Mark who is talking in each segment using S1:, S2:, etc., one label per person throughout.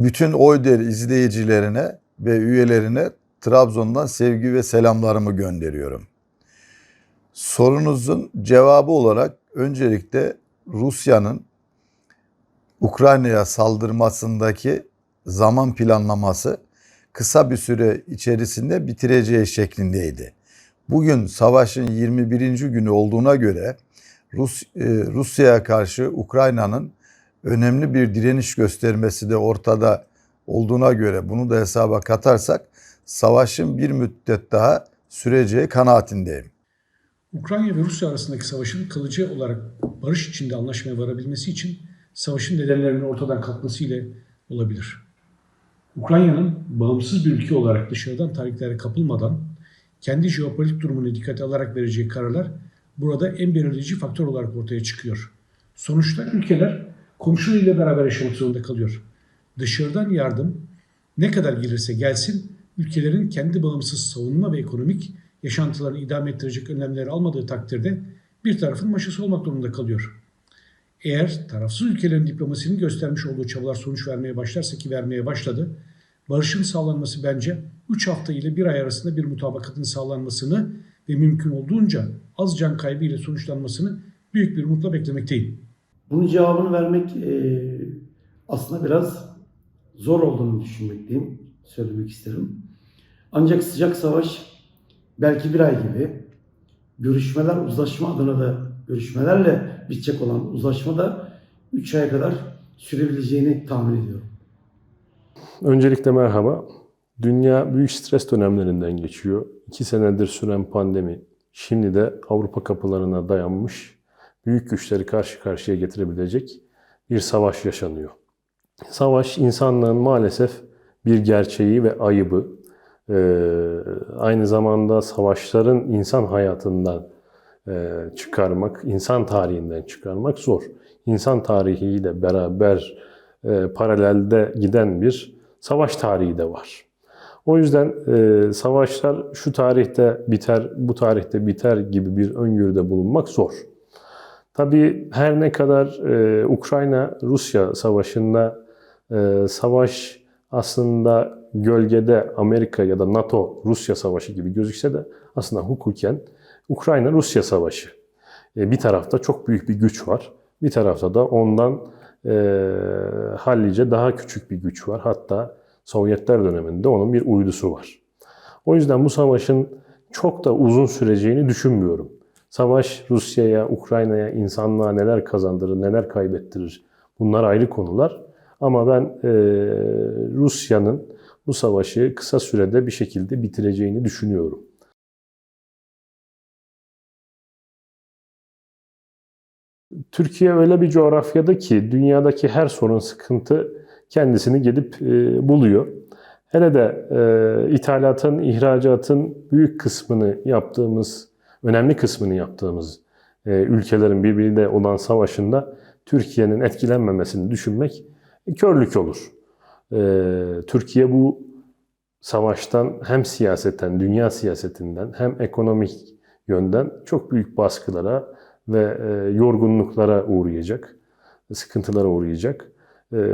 S1: Bütün Oyder izleyicilerine ve üyelerine Trabzon'dan sevgi ve selamlarımı gönderiyorum. Sorunuzun cevabı olarak öncelikle Rusya'nın Ukrayna'ya saldırmasındaki zaman planlaması kısa bir süre içerisinde bitireceği şeklindeydi. Bugün savaşın 21. günü olduğuna göre Rus, e, Rusya'ya karşı Ukrayna'nın önemli bir direniş göstermesi de ortada olduğuna göre bunu da hesaba katarsak savaşın bir müddet daha süreceği kanaatindeyim.
S2: Ukrayna ve Rusya arasındaki savaşın kalıcı olarak barış içinde anlaşmaya varabilmesi için savaşın nedenlerinin ortadan kalkması ile olabilir. Ukrayna'nın bağımsız bir ülke olarak dışarıdan tahriklere kapılmadan kendi jeopolitik durumunu dikkate alarak vereceği kararlar burada en belirleyici faktör olarak ortaya çıkıyor. Sonuçta ülkeler komşularıyla beraber yaşamak zorunda kalıyor. Dışarıdan yardım ne kadar gelirse gelsin ülkelerin kendi bağımsız savunma ve ekonomik yaşantılarını idame ettirecek önlemleri almadığı takdirde bir tarafın maşası olmak durumunda kalıyor. Eğer tarafsız ülkelerin diplomasinin göstermiş olduğu çabalar sonuç vermeye başlarsa ki vermeye başladı, barışın sağlanması bence 3 hafta ile 1 ay arasında bir mutabakatın sağlanmasını ve mümkün olduğunca az can kaybı ile sonuçlanmasını büyük bir umutla beklemekteyim.
S3: Bunun cevabını vermek e, aslında biraz zor olduğunu düşünmekteyim, söylemek isterim. Ancak sıcak savaş belki bir ay gibi, görüşmeler uzlaşma adına da görüşmelerle bitecek olan uzlaşma da 3 aya kadar sürebileceğini tahmin ediyorum.
S4: Öncelikle merhaba. Dünya büyük stres dönemlerinden geçiyor. İki senedir süren pandemi, şimdi de Avrupa kapılarına dayanmış, büyük güçleri karşı karşıya getirebilecek bir savaş yaşanıyor. Savaş insanlığın maalesef bir gerçeği ve ayıbı. Ee, aynı zamanda savaşların insan hayatından e, çıkarmak, insan tarihinden çıkarmak zor. İnsan tarihiyle beraber e, paralelde giden bir savaş tarihi de var. O yüzden e, savaşlar şu tarihte biter, bu tarihte biter gibi bir öngörüde bulunmak zor. Tabii her ne kadar e, Ukrayna-Rusya savaşında e, savaş aslında gölgede Amerika ya da NATO-Rusya savaşı gibi gözükse de aslında hukuken Ukrayna-Rusya savaşı. E, bir tarafta çok büyük bir güç var. Bir tarafta da ondan e, hallice daha küçük bir güç var. Hatta Sovyetler döneminde onun bir uydusu var. O yüzden bu savaşın çok da uzun süreceğini düşünmüyorum. Savaş Rusya'ya, Ukrayna'ya, insanlığa neler kazandırır, neler kaybettirir bunlar ayrı konular. Ama ben e, Rusya'nın bu savaşı kısa sürede bir şekilde bitireceğini düşünüyorum. Türkiye öyle bir coğrafyada ki dünyadaki her sorun, sıkıntı kendisini gelip e, buluyor. Hele de e, ithalatın, ihracatın büyük kısmını yaptığımız, önemli kısmını yaptığımız e, ülkelerin birbiriyle olan savaşında Türkiye'nin etkilenmemesini düşünmek körlük olur. E, Türkiye bu savaştan hem siyaseten, dünya siyasetinden hem ekonomik yönden çok büyük baskılara ve e, yorgunluklara uğrayacak, sıkıntılara uğrayacak.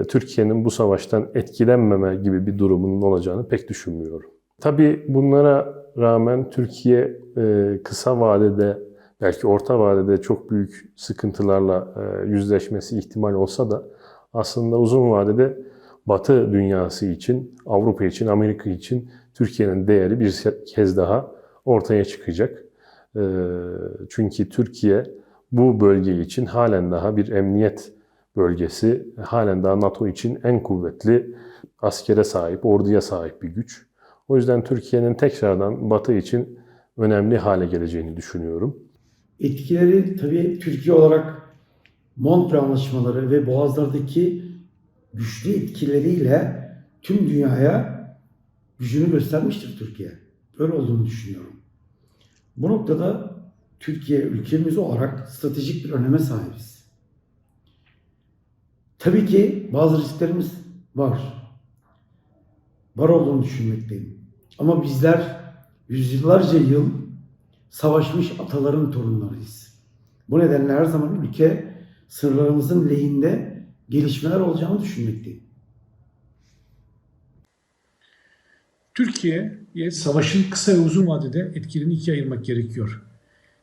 S4: Türkiye'nin bu savaştan etkilenmeme gibi bir durumunun olacağını pek düşünmüyorum. Tabii bunlara rağmen Türkiye e, kısa vadede, belki orta vadede çok büyük sıkıntılarla e, yüzleşmesi ihtimal olsa da aslında uzun vadede Batı dünyası için, Avrupa için, Amerika için Türkiye'nin değeri bir kez daha ortaya çıkacak. Çünkü Türkiye bu bölge için halen daha bir emniyet bölgesi, halen daha NATO için en kuvvetli askere sahip, orduya sahip bir güç. O yüzden Türkiye'nin tekrardan Batı için önemli hale geleceğini düşünüyorum.
S3: Etkileri tabii Türkiye olarak Montre anlaşmaları ve Boğazlar'daki güçlü etkileriyle tüm dünyaya gücünü göstermiştir Türkiye. Böyle olduğunu düşünüyorum. Bu noktada Türkiye ülkemiz olarak stratejik bir öneme sahibiz. Tabii ki bazı risklerimiz var. Var olduğunu düşünmekteyim. Ama bizler yüzyıllarca yıl savaşmış ataların torunlarıyız. Bu nedenle her zaman ülke sınırlarımızın lehinde gelişmeler olacağını düşünmekteyim.
S2: Türkiye'ye savaşın kısa ve uzun vadede etkilerini ikiye ayırmak gerekiyor.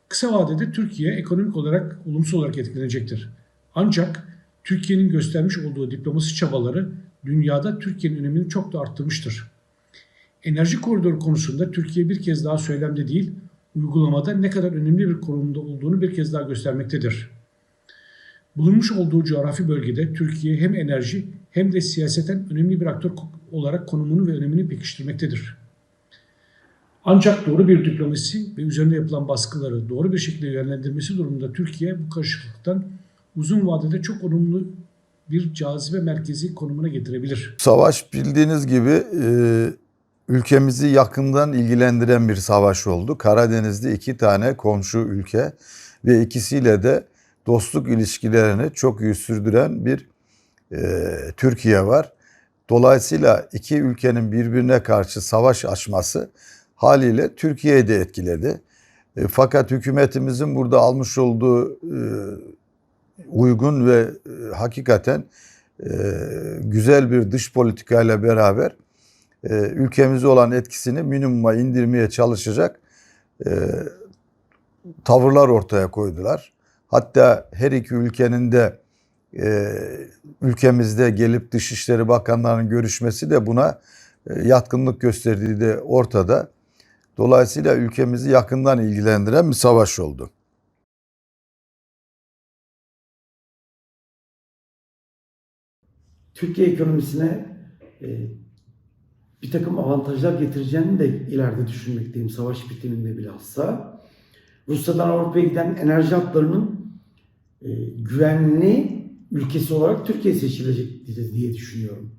S2: Kısa vadede Türkiye ekonomik olarak olumsuz olarak etkilenecektir. Ancak Türkiye'nin göstermiş olduğu diplomasi çabaları dünyada Türkiye'nin önemini çok da arttırmıştır. Enerji koridoru konusunda Türkiye bir kez daha söylemde değil, uygulamada ne kadar önemli bir konumda olduğunu bir kez daha göstermektedir. Bulunmuş olduğu coğrafi bölgede Türkiye hem enerji hem de siyaseten önemli bir aktör olarak konumunu ve önemini pekiştirmektedir. Ancak doğru bir diplomasi ve üzerine yapılan baskıları doğru bir şekilde yönlendirmesi durumunda Türkiye bu karışıklıktan uzun vadede çok olumlu bir cazibe merkezi konumuna getirebilir.
S1: Savaş bildiğiniz gibi e, ülkemizi yakından ilgilendiren bir savaş oldu. Karadeniz'de iki tane komşu ülke ve ikisiyle de dostluk ilişkilerini çok iyi sürdüren bir e, Türkiye var. Dolayısıyla iki ülkenin birbirine karşı savaş açması haliyle Türkiye'yi de etkiledi. E, fakat hükümetimizin burada almış olduğu e, uygun ve e, hakikaten e, güzel bir dış politikayla beraber e, ülkemize olan etkisini minimuma indirmeye çalışacak tavırlar ortaya koydular. Hatta her iki ülkenin de ülkemizde gelip Dışişleri Bakanlarının görüşmesi de buna yatkınlık gösterdiği de ortada. Dolayısıyla ülkemizi yakından ilgilendiren bir savaş oldu.
S3: Türkiye ekonomisine e, bir takım avantajlar getireceğini de ileride düşünmekteyim savaş bitiminde bilhassa. Rusya'dan Avrupa'ya giden enerji hatlarının e, güvenli ülkesi olarak Türkiye seçilecektir diye düşünüyorum.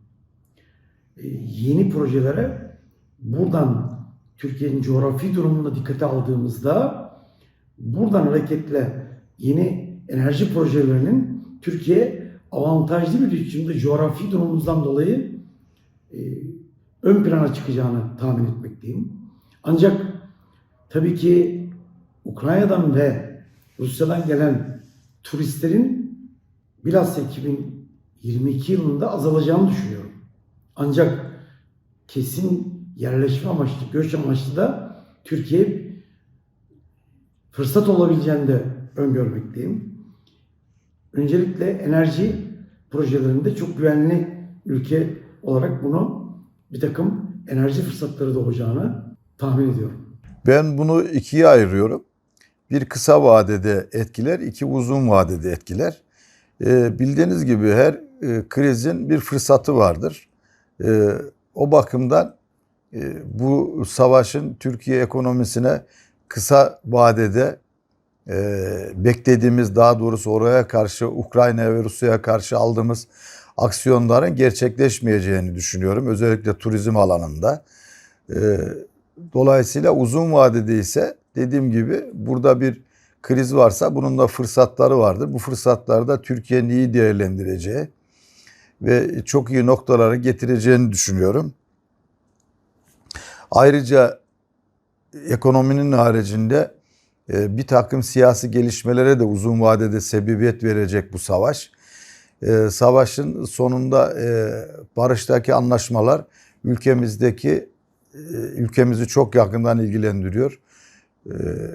S3: E, yeni projelere buradan Türkiye'nin coğrafi durumunu dikkate aldığımızda buradan hareketle yeni enerji projelerinin Türkiye avantajlı bir biçimde coğrafi durumumuzdan dolayı e, ön plana çıkacağını tahmin etmekteyim. Ancak tabii ki Ukrayna'dan ve Rusya'dan gelen turistlerin bilhassa 2022 yılında azalacağını düşünüyorum. Ancak kesin yerleşme amaçlı, göç amaçlı da Türkiye fırsat olabileceğini de öngörmekteyim. Öncelikle enerji projelerinde çok güvenli ülke olarak bunu bir takım enerji fırsatları doğacağını tahmin ediyorum.
S1: Ben bunu ikiye ayırıyorum. Bir kısa vadede etkiler, iki uzun vadede etkiler. Ee, bildiğiniz gibi her e, krizin bir fırsatı vardır. Ee, o bakımdan e, bu savaşın Türkiye ekonomisine kısa vadede e, beklediğimiz daha doğrusu oraya karşı Ukrayna ve Rusya'ya karşı aldığımız aksiyonların gerçekleşmeyeceğini düşünüyorum. Özellikle turizm alanında. E, dolayısıyla uzun vadede ise dediğim gibi burada bir kriz varsa bunun da fırsatları vardır. Bu fırsatları da Türkiye'nin iyi değerlendireceği ve çok iyi noktalara getireceğini düşünüyorum. Ayrıca ekonominin haricinde bir takım siyasi gelişmelere de uzun vadede sebebiyet verecek bu savaş. E, savaşın sonunda e, barıştaki anlaşmalar ülkemizdeki ülkemizi çok yakından ilgilendiriyor.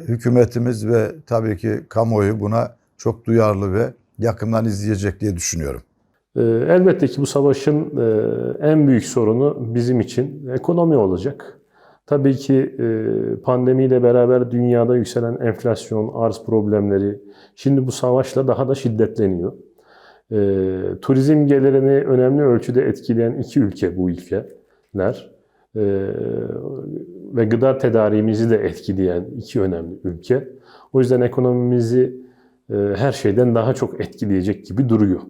S1: Hükümetimiz ve tabii ki kamuoyu buna çok duyarlı ve yakından izleyecek diye düşünüyorum.
S4: Elbette ki bu savaşın en büyük sorunu bizim için ekonomi olacak. Tabii ki pandemiyle beraber dünyada yükselen enflasyon, arz problemleri şimdi bu savaşla daha da şiddetleniyor. Turizm gelirini önemli ölçüde etkileyen iki ülke bu ülkeler ve gıda tedariğimizi de etkileyen iki önemli ülke. O yüzden ekonomimizi her şeyden daha çok etkileyecek gibi duruyor.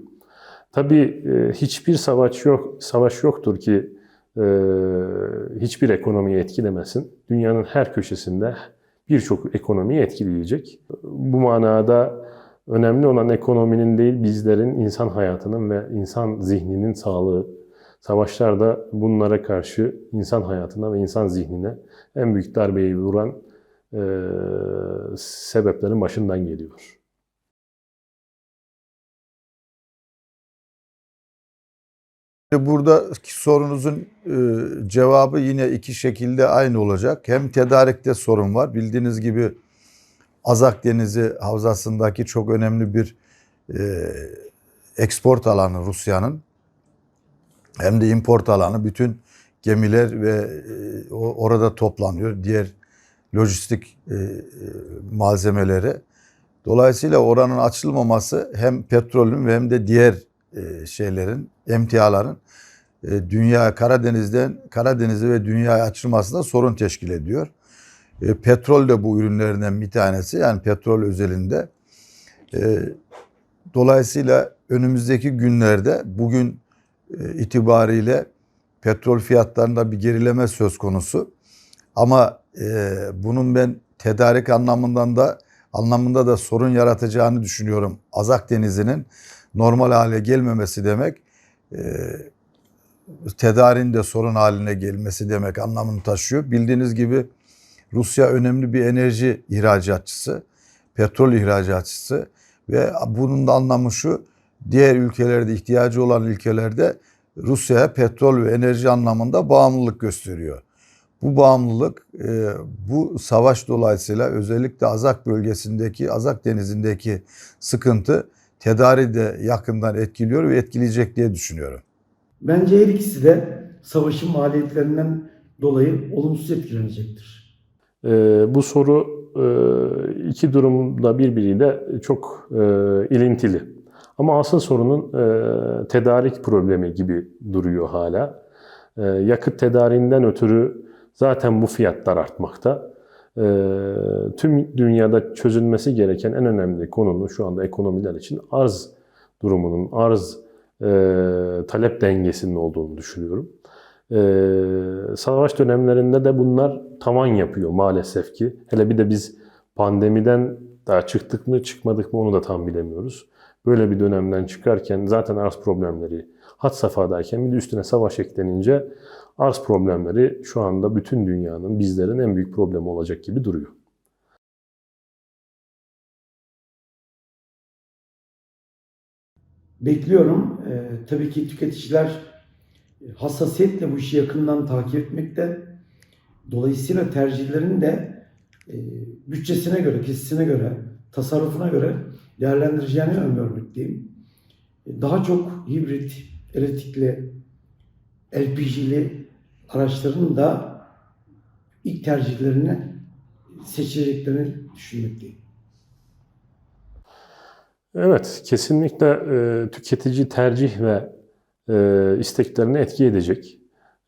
S4: Tabii hiçbir savaş yok, savaş yoktur ki hiçbir ekonomiyi etkilemesin. Dünyanın her köşesinde birçok ekonomiyi etkileyecek. Bu manada önemli olan ekonominin değil bizlerin insan hayatının ve insan zihninin sağlığı. Savaşlarda bunlara karşı insan hayatına ve insan zihnine en büyük darbeyi vuran e, sebeplerin başından geliyor.
S1: Buradaki sorunuzun e, cevabı yine iki şekilde aynı olacak. Hem tedarikte sorun var. Bildiğiniz gibi Azak Denizi havzasındaki çok önemli bir e, export alanı Rusya'nın. Hem de import alanı. Bütün gemiler ve e, orada toplanıyor. Diğer lojistik e, e, malzemeleri. Dolayısıyla oranın açılmaması hem petrolün hem de diğer e, şeylerin, emtiaların e, dünya Karadeniz'den Karadeniz'e ve dünyaya açılmasında sorun teşkil ediyor. E, petrol de bu ürünlerinden bir tanesi. Yani petrol özelinde. Dolayısıyla önümüzdeki günlerde bugün e, itibariyle petrol fiyatlarında bir gerileme söz konusu. Ama bunun ben tedarik anlamından da anlamında da sorun yaratacağını düşünüyorum. Azak Denizi'nin normal hale gelmemesi demek e, tedarin de sorun haline gelmesi demek anlamını taşıyor. Bildiğiniz gibi Rusya önemli bir enerji ihracatçısı, petrol ihracatçısı ve bunun da anlamı şu, diğer ülkelerde ihtiyacı olan ülkelerde Rusya'ya petrol ve enerji anlamında bağımlılık gösteriyor. Bu bağımlılık e, bu savaş dolayısıyla özellikle Azak bölgesindeki, Azak denizindeki sıkıntı tedari de yakından etkiliyor ve etkileyecek diye düşünüyorum.
S3: Bence her ikisi de savaşın maliyetlerinden dolayı olumsuz etkilenecektir.
S4: Ee, bu soru e, iki durumda birbiriyle çok e, ilintili. Ama asıl sorunun e, tedarik problemi gibi duruyor hala. E, yakıt tedariğinden ötürü zaten bu fiyatlar artmakta. E, tüm dünyada çözülmesi gereken en önemli konunun şu anda ekonomiler için arz durumunun, arz e, talep dengesinin olduğunu düşünüyorum. Ee, savaş dönemlerinde de bunlar tavan yapıyor maalesef ki. Hele bir de biz pandemiden daha çıktık mı çıkmadık mı onu da tam bilemiyoruz. Böyle bir dönemden çıkarken zaten arz problemleri had safhadayken bir de üstüne savaş eklenince arz problemleri şu anda bütün dünyanın bizlerin en büyük problemi olacak gibi duruyor.
S3: Bekliyorum. Ee, tabii ki tüketiciler hassasiyetle bu işi yakından takip etmekte. Dolayısıyla tercihlerini de e, bütçesine göre, kesisine göre, tasarrufuna göre değerlendireceğini öngörmekteyim. E, Daha çok hibrit, elektrikli, LPG'li araçların da ilk tercihlerini seçeceklerini düşünmekteyim.
S4: Evet, kesinlikle e, tüketici tercih ve e, isteklerini etki edecek.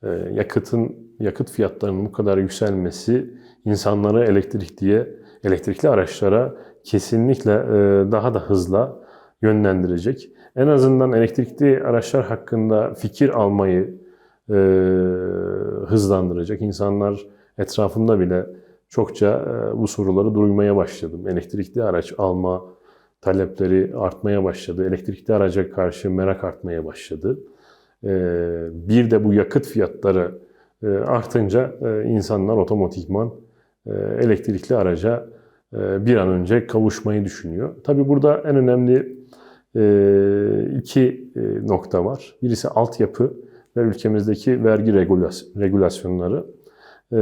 S4: E, yakıtın yakıt fiyatlarının bu kadar yükselmesi insanları elektrikliye, elektrikli araçlara kesinlikle e, daha da hızla yönlendirecek. En azından elektrikli araçlar hakkında fikir almayı e, hızlandıracak. İnsanlar etrafında bile çokça e, bu soruları duymaya başladım. Elektrikli araç alma talepleri artmaya başladı. Elektrikli araca karşı merak artmaya başladı. Ee, Bir de bu yakıt fiyatları e, artınca e, insanlar otomatikman e, elektrikli araca e, bir an önce kavuşmayı düşünüyor. Tabii burada en önemli e, iki e, nokta var. Birisi altyapı ve ülkemizdeki vergi regulas- regülasyonları. Ee,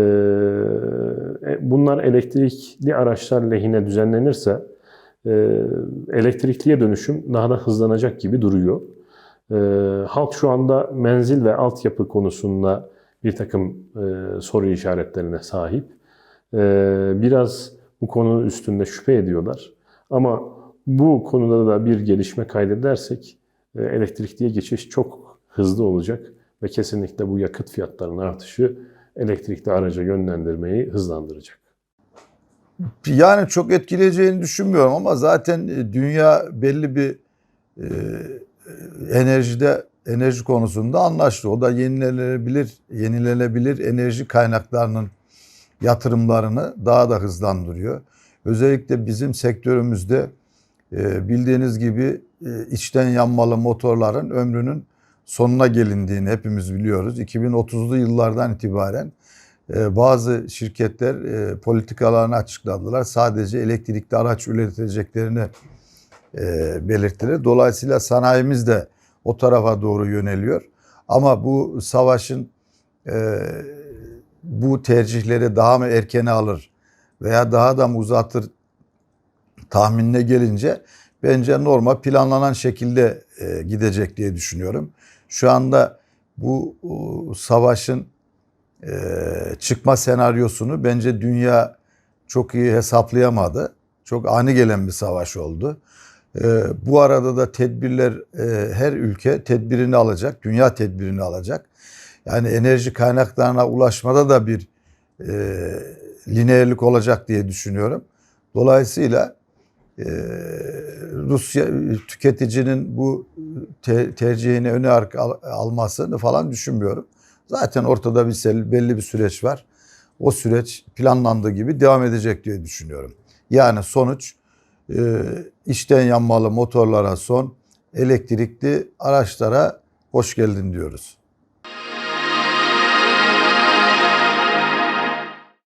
S4: e, Bunlar elektrikli araçlar lehine düzenlenirse e, elektrikliye dönüşüm daha da hızlanacak gibi duruyor. E, halk şu anda menzil ve altyapı konusunda bir takım e, soru işaretlerine sahip. E, biraz bu konu üstünde şüphe ediyorlar. Ama bu konuda da bir gelişme kaydedersek elektrikliye geçiş çok hızlı olacak ve kesinlikle bu yakıt fiyatlarının artışı elektrikli araca yönlendirmeyi hızlandıracak.
S1: Yani çok etkileyeceğini düşünmüyorum ama zaten e, dünya belli bir e, enerjide enerji konusunda anlaştı. O da yenilenebilir yenilenebilir enerji kaynaklarının yatırımlarını daha da hızlandırıyor. Özellikle bizim sektörümüzde e, bildiğiniz gibi e, içten yanmalı motorların ömrünün sonuna gelindiğini hepimiz biliyoruz. 2030'lu yıllardan itibaren e, bazı şirketler e, politikalarını açıkladılar. Sadece elektrikli araç üreteceklerini e, belirttiler. Dolayısıyla sanayimiz de o tarafa doğru yöneliyor. Ama bu savaşın bu tercihleri daha mı erkene alır veya daha da mı uzatır tahminine gelince bence normal planlanan şekilde gidecek diye düşünüyorum. Şu anda bu savaşın e, çıkma senaryosunu bence dünya çok iyi hesaplayamadı. Çok ani gelen bir savaş oldu. E, bu arada da tedbirler e, her ülke tedbirini alacak, dünya tedbirini alacak. Yani enerji kaynaklarına ulaşmada da bir lineerlik olacak diye düşünüyorum. Dolayısıyla e, Rusya tüketicinin bu te- tercihini öne arka al- almasını falan düşünmüyorum. Zaten ortada bir belli bir süreç var. O süreç planlandığı gibi devam edecek diye düşünüyorum. Yani sonuç e, içten yanmalı motorlara son, elektrikli araçlara hoş geldin diyoruz.